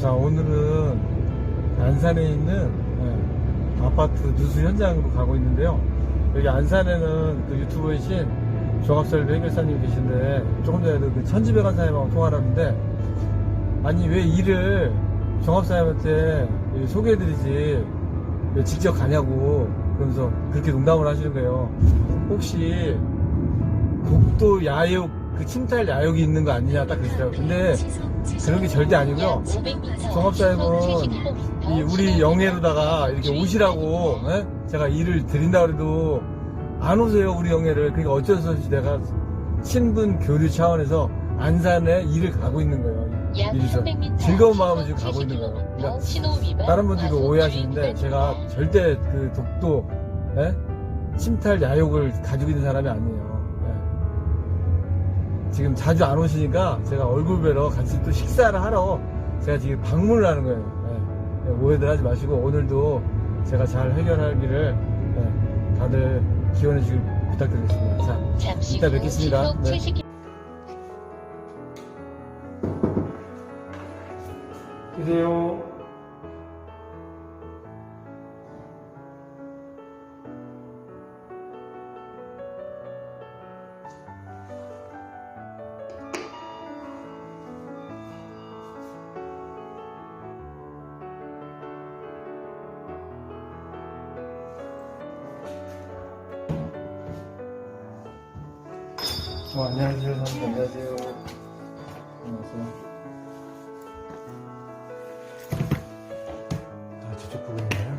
자, 오늘은 안산에 있는 예, 아파트 누수 현장으로 가고 있는데요. 여기 안산에는 그 유튜버이신 종합설비 해결사님 계신데 조금 전에도 그 천지백한 사님하고 통화를 하는데 아니 왜 일을 종합사님한테 소개해드리지 왜 직접 가냐고 그러면서 그렇게 농담을 하시는 거예요. 혹시 독도 야욕 그 침탈 야욕이 있는 거 아니냐 딱 그러시더라고요. 근데 그런 게 절대 아니고요. 종합사님은 이 우리 영예로다가 이렇게 오시라고 예? 제가 일을 드린다 그래도 안 오세요 우리 영예를 그러니까 어쩔 수 없이 내가 친분 교류 차원에서 안산에 일을 가고 있는 거예요. 일에서 즐거운 마음을 지금 가고 있는 거예요. 그러니까 다른 분들이 오해하시는데 제가 절대 그 독도 예? 침탈 야욕을 가지고 있는 사람이 아니에요. 예. 지금 자주 안 오시니까 제가 얼굴 뵈러 같이 또 식사를 하러 제가 지금 방문을 하는 거예요. 예. 예, 오해들 하지 마시고 오늘도 제가 잘 해결하기를 예, 다들 기원해 주길 부탁드리겠습니다. 자, 잠시 이따 후 뵙겠습니다. 네. 70km 계세요. 어, 안녕하세요, 선생님. 안녕하세요. 안녕하세요. 아, 저쪽 부분이에요?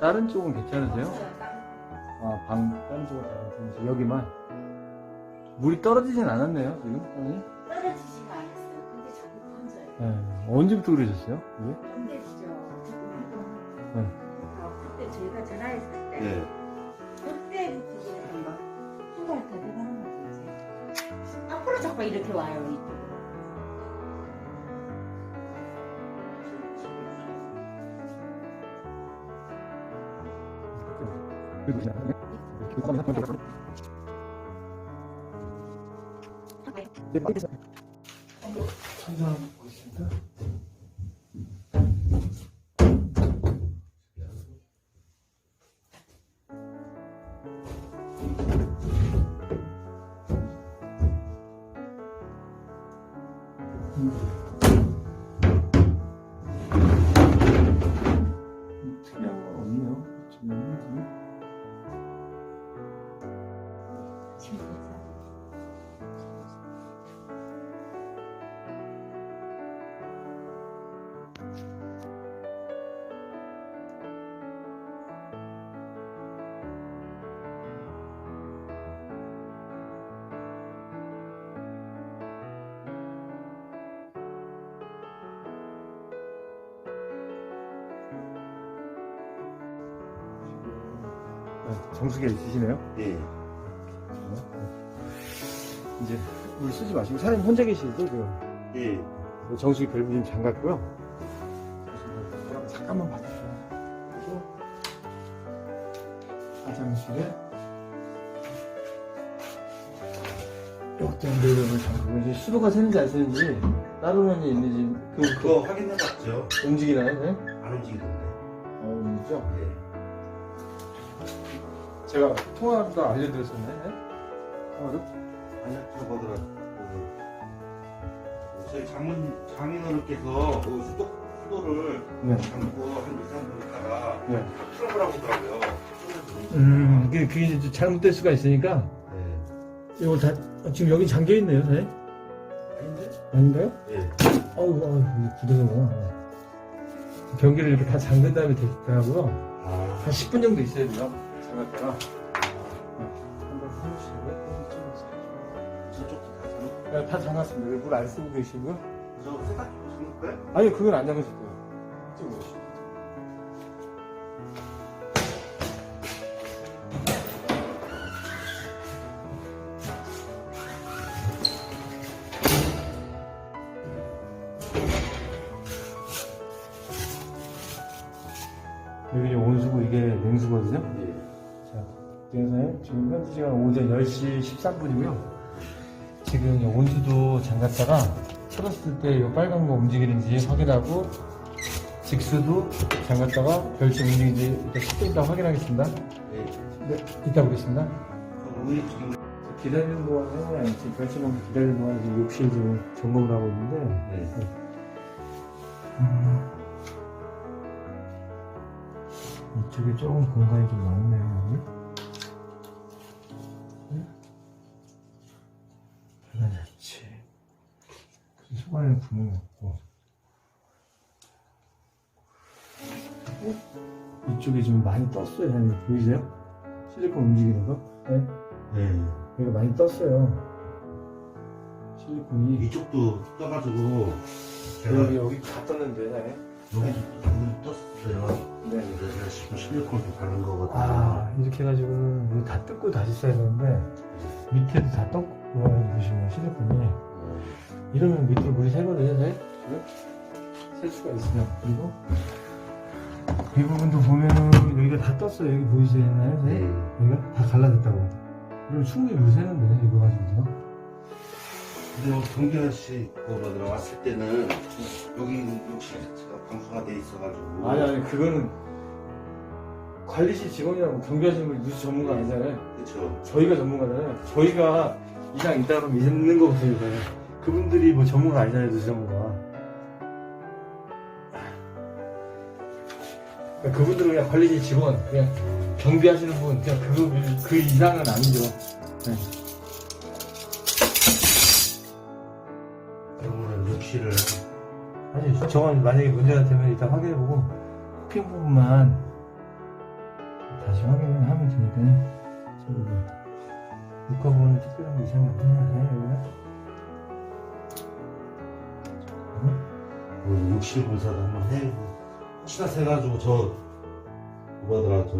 다른 쪽은 괜찮으세요? 아, 방, 다른 쪽은 다 괜찮으세요? 여기만? 물이 떨어지진 않았네요, 지금? 아니? 떨어지지가 않았어요. 근데 자꾸 번져요. 네. 언제부터 그러셨어요? 이게? 번데지죠. 네. 아, 그때 저희가 전화했을 때 네. 그때부터 지금 막한달더 돼가는 거죠. 이제. 앞으로 자꾸 이렇게 와요. 이쪽으로. 음, 정수기 있으시네요? 예. 이제 물 쓰지 마시고 사장님 혼자 계시죠 지금 예. 정수기 밸브 좀 잠갔고요 잠깐만 봐주세요 그리고 화장실에 이것도 밸브를 잠그고 이제 수도가 새는지 안 새는지 원이 있는지 그, 그거 확인해 봤죠? 그 움직이나요? 네? 안 움직이던데. 아 움직이죠? 예. 제가 통화도 알려드렸었나요? 네? 뭐더라. 그, 저희 장문, 장인어른께서 그 수도, 수도를 네. 담고 한 2, 3분 있다가 네. 풀어보라고 하더라고요. 음 그게, 그게 이제 잘못될 수가 있으니까 네. 이거 다 지금 여기 잠겨 있네요, 네? 아닌데? 아닌가요? 예. 어우, 어우, 이게 굳어서구나. 변기를 이렇게 다 잠근 다음에 되더라고요. 아. 한 10분 정도 있어야 돼요. 다 잠글 네, 다 잠갔습니다. 물안 쓰고 계시고요. 저 잠글 거예요? 아니, 그건 안 잠그실 거예요. 이쪽 13분이고요. 지금 이 온수도 잠갔다가 틀었을 때 이 빨간 거 움직이는지 확인하고 직수도 잠갔다가 별점 움직이는지 일단 10분 있다 확인하겠습니다. 네. 네, 이따 보겠습니다. 기다리는 동안에 지금 별점 기다리는 동안에 지금 욕실 지금 점검을 하고 있는데 네. 음. 이쪽에 조금 공간이 좀 많네요, 여기. 계단 자체. 소관에는 구멍이 없고. 어? 이쪽에 지금 많이 떴어요, 형님. 보이세요? 실리콘 움직이는 거? 네. 네. 여기가 많이 떴어요. 실리콘이. 이쪽도 떠가지고 제가 여기, 여기 다 떴는데, 네. 여기도 좀 떴어요. 네. 그래서 지금 실리콘도 바른 거거든요. 아 이렇게 해가지고 이거 다 뜯고 다시 써야 되는데 밑에도 다 떴고 보시면 실리콘이 네. 이러면 밑으로 물이 새거든요 새? 지금? 셀 수가 있어요 그리고 이 부분도 보면은 여기가 다 떴어요 여기 보이시나요? 새? 네. 여기가 다 갈라졌다고 이러면 충분히 물 새는데 이거 가지고요 근데 뭐 경기현 씨 거로 들어왔을 때는 여기 욕실 자체가 방수가 돼 있어가지고 아니 아니 그거는 관리실 직원이라고 경비하시는 분이 누수 전문가 아니잖아요 그렇죠. 저희가 전문가잖아요. 저희가 이상 있다 그러면 있는 거거든요. 그분들이 뭐 전문가 아니잖아요, 그 전문가. 그러니까 그분들은 그냥 관리실 직원, 그냥 경비하시는 분, 그냥 그, 그 이상은 아니죠. 네. 그러면 욕실을 아니, 저건 만약에 문제가 되면 일단 확인해보고, 코핑 부분만 다시 확인을 하면 되니까요. 뭐, 부분은 특별한 거 이상이 없네요, 여기가. 뭐 욕실 공사도 한번 해. 혹시나 세가지고 저 뭐더라 저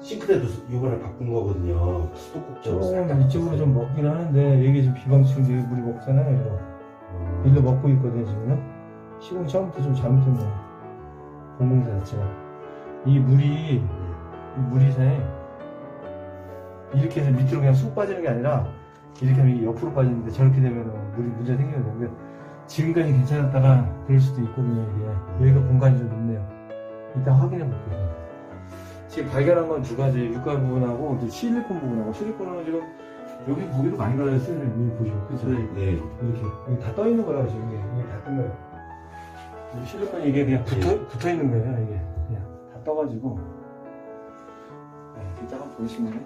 싱크대도 이번에 바꾼 거거든요. 수도꼭지로 조금 이쪽으로 좀 먹긴 하는데 여기 지금 여기 물이 먹잖아요. 이거. 어, 일로 먹고 있거든요 지금요. 시공 처음부터 좀 잘못했네. 공공사 자체가. 이 물이 이 물이 새 이렇게 해서 밑으로 그냥 쑥 빠지는 게 아니라 이렇게 하면 이게 옆으로 빠지는데 저렇게 되면 물이 문제 생기거든요. 근데 지금까지 괜찮았다가 그럴 수도 있거든요 이게. 여기가 공간이 좀 높네요. 이따 확인해 볼게요. 지금 발견한 건 두 가지 육가 부분하고 실리콘 부분하고 실리콘은 지금 여기 보기도 많이 갈라졌어요. 여기 보시면 그죠? 네. 이렇게 여기 다 떠 있는 거라고 지금 이게 이게 다뜬 거예요. 이 실리콘이 이게 그냥 붙어 붙어 있는 거예요. 이게 그냥 다 떠가지고. 네, 이따 한번 보시면. 자,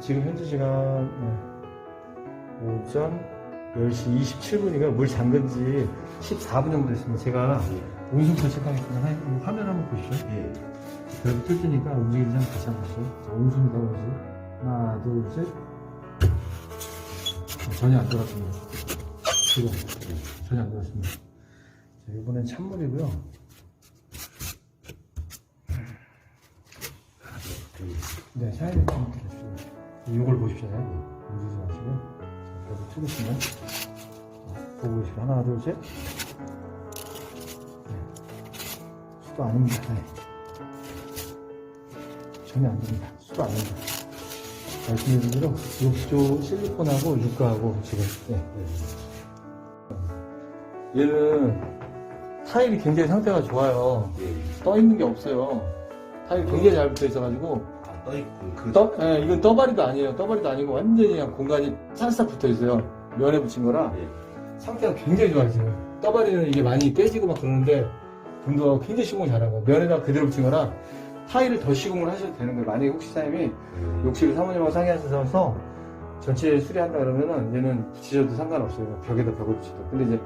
지금 현재 시간 네, 오전 10시 27분이니까 물 잠근 지 14분 정도 됐습니다. 제가 온수표 체크하겠습니다. 화- 화면 한번 보시죠. 예. 여기 뜰 테니까 움직이는지 한번 다시 한번 보시죠. 자, 온수입니다, 온수. 하나, 둘, 셋. 어, 전혀 안 들어갔습니다. 지금. 전혀 안 들어갔습니다. 자, 이번엔 찬물이고요. 네, 샤이를 좀 드려주세요. 이걸 보십시오. 움직이지 마시고. 자, 계속 틀겠습니다. 자, 보고 계시고. 하나, 둘, 셋. 네. 수도 아닙니다. 네. 전혀 안 됩니다. 수도 안 됩니다. 말씀드린 대로 욕조 실리콘하고 육가하고 지금 네. 얘는 타일이 굉장히 상태가 좋아요. 예. 떠 있는 게 없어요. 타일이 굉장히 잘 붙어 있어가지고 아, 떠 있고 그 떠, 예, 이건 떠바리도 아니에요. 떠바리도 아니고 완전히 그냥 공간이 찰싹 붙어 있어요. 면에 붙인 거라 예. 상태가 굉장히 지금. 떠바리는 이게 많이 깨지고 막 그러는데 분도 굉장히 시공을 거예요. 면에다 그대로 붙인 거라 타일을 더 시공을 하셔도 되는 거예요. 만약에 혹시 사장님이 음. 욕실을 사모님하고 상의하셔서 전체 수리한다 그러면은 얘는 붙이셔도 상관없어요. 벽에다 벽을 붙여도. 근데 이제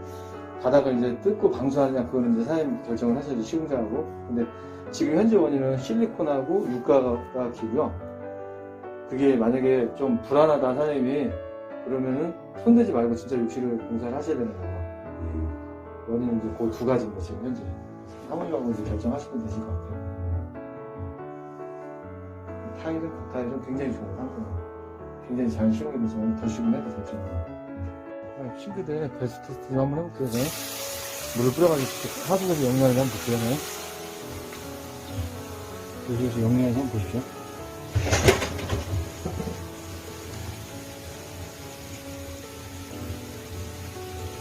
바닥을 이제 뜯고 방수하느냐 그거는 이제 사장님 결정을 하셔야지 시공자하고. 근데 지금 현재 원인은 실리콘하고 육가가 기고요. 그게 만약에 좀 불안하다 사장님이 그러면은 손대지 말고 진짜 욕실을 공사를 하셔야 되는 거예요. 음. 원인은 이제 그 두 가지입니다 지금 현재. 사모님하고 이제 결정하시면 되실 것 같아요. 타일은 타일은 굉장히 좋은 상품이에요. 굉장히 잘 시공이 되지만 더 시공해도 될 정도로. 네. 싱크대 베스트 테스트 좀 한번 해볼게요. 네. 물을 뿌려가지고 하수구에서 영양을 한번 볼게요. 네. 여기서 영양을 한번 보십시오.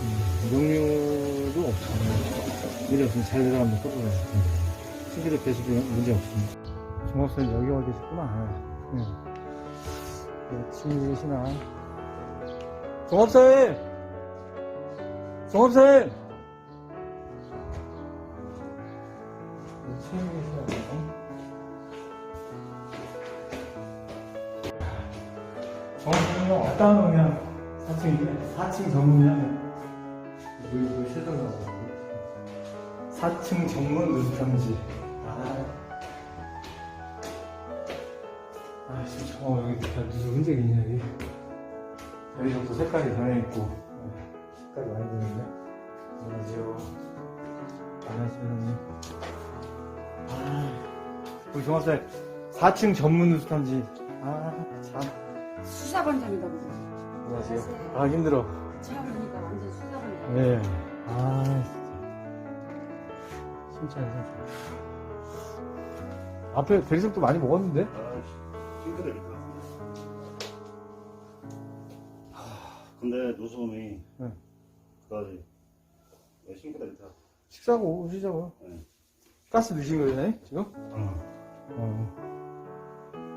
음, 용류도 없어요. 문제 없으면 잘 내려가면 떠들어요. 신기도 배수도 문제 없습니다. 종합선이 여기 와 계셨구나. 응. 그렇지, 계시나. 종합사님! 종합사님! 종합사님 어떤 놈이야? 4층이네. 4층 전문이야. 물, 물 세정하고. 4층 전문 누수탐지. 아. 아, 진짜, 어, 여기 다 누수 흔적이 있네, 여기. 여기 정도 색깔이 변해있고. 네, 색깔이 많이 변했네. 안녕하세요. 안녕하세요, 형님. 아, 우리 종합사님, 4층 전문 누수탐지. 아, 참. 수사반장이라고. 안녕하세요. 아, 힘들어. 체험하니까 완전 수사반장. 네. 아, 진짜. 진짜, 진짜. 앞에 대리석도 많이 먹었는데? 아, 싱크대 밑에 근데 노수범이 네. 그거지 왜 싱크대 밑에 식사고, 쉬자고. 네. 가스 넣으신 거예요, 네? 지금? 어. 어.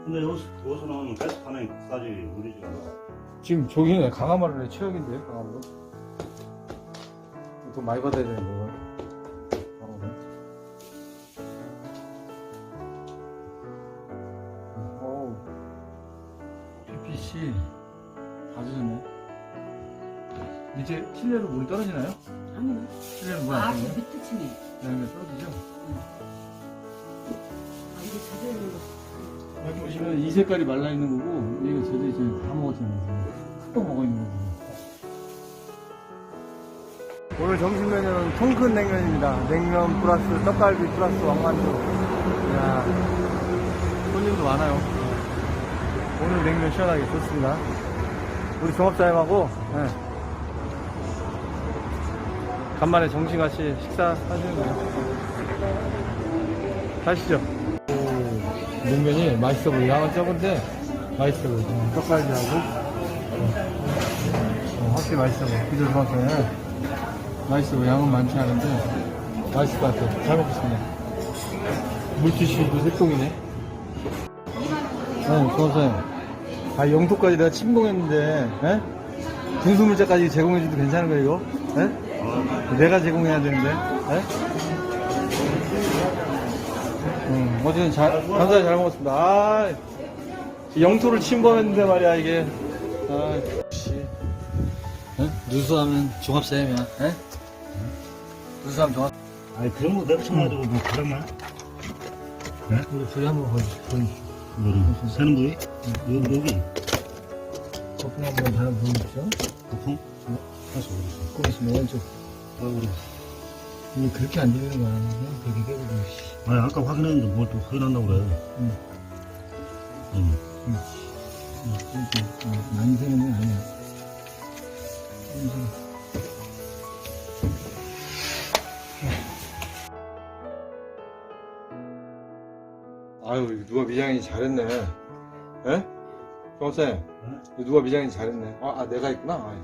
근데 여기서, 여기서는 가스판에 까지 울리지가 않아 지금 저기는 강화마을의 최악인데, 강화마을. 돈 많이 받아야 되는 거야. 강화마을. 어우. PPC. 아주 좋네. 이제 실내로 물이 떨어지나요? 아니요. 실내로 물안 아? 그 밑에 층에. 양면 떨어지죠? 아, 이게 젖어 있는 거. 여기 보시면 이 색깔이 말라 있는 거고 이거 저도 이제 다 먹었잖아요. 또 먹어 있는 거고. 오늘 점심 메뉴는 통큰 냉면입니다. 냉면 플러스 떡갈비 플러스 왕만두. 이야, 손님도 많아요. 오늘 냉면 시원하게 좋습니다. 우리 종업사님하고 예. 간만에 정신같이 식사하시는 거예요. 가시죠. 냉면이 맛있어 보여. 양은 적은데 맛있어 보여. 어, 떡갈비하고 어, 확실히 맛있어 보여. 비도 좋았어요. 맛있어 보여. 양은 많지 않은데 맛있을 것 같아. 잘 먹겠습니다. 물티슈도 색동이네. 네, 고맙어요. 아, 영토까지 내가 침공했는데, 에? 분수물자까지 제공해줘도 괜찮은 거야, 이거? 에? 내가 제공해야 되는데, 에? 음, 어쨌든 잘, 감사히 잘 먹었습니다. 아, 영토를 침범했는데 말이야, 이게. 아, 역시. 에? 누수하면 종합사님이야, 에? 누수하면 종합. 아니 그런 거 내가 쳐가지고 뭐 그런 말? 우리 둘이 한번. 보여주시죠. 뭐를 새는 부위? 여기 여기 거품 한번 잘 보여주시죠. 거품? 다시 오르죠 거기 있으면 왼쪽. 아 우리 이게 그렇게 안 들리는 거야. 그냥 되게 깨고, 씨. 아니 아까 확인했는데 뭘또 난다고 그래 응. 응. 응, 그러니까, 어, 많이 새는 건 아니야. 음, 아유, 누가 미장이 잘했네. 에? 정쌤, 누가 미장이 잘했네. 아, 아, 내가 있구나. 아이.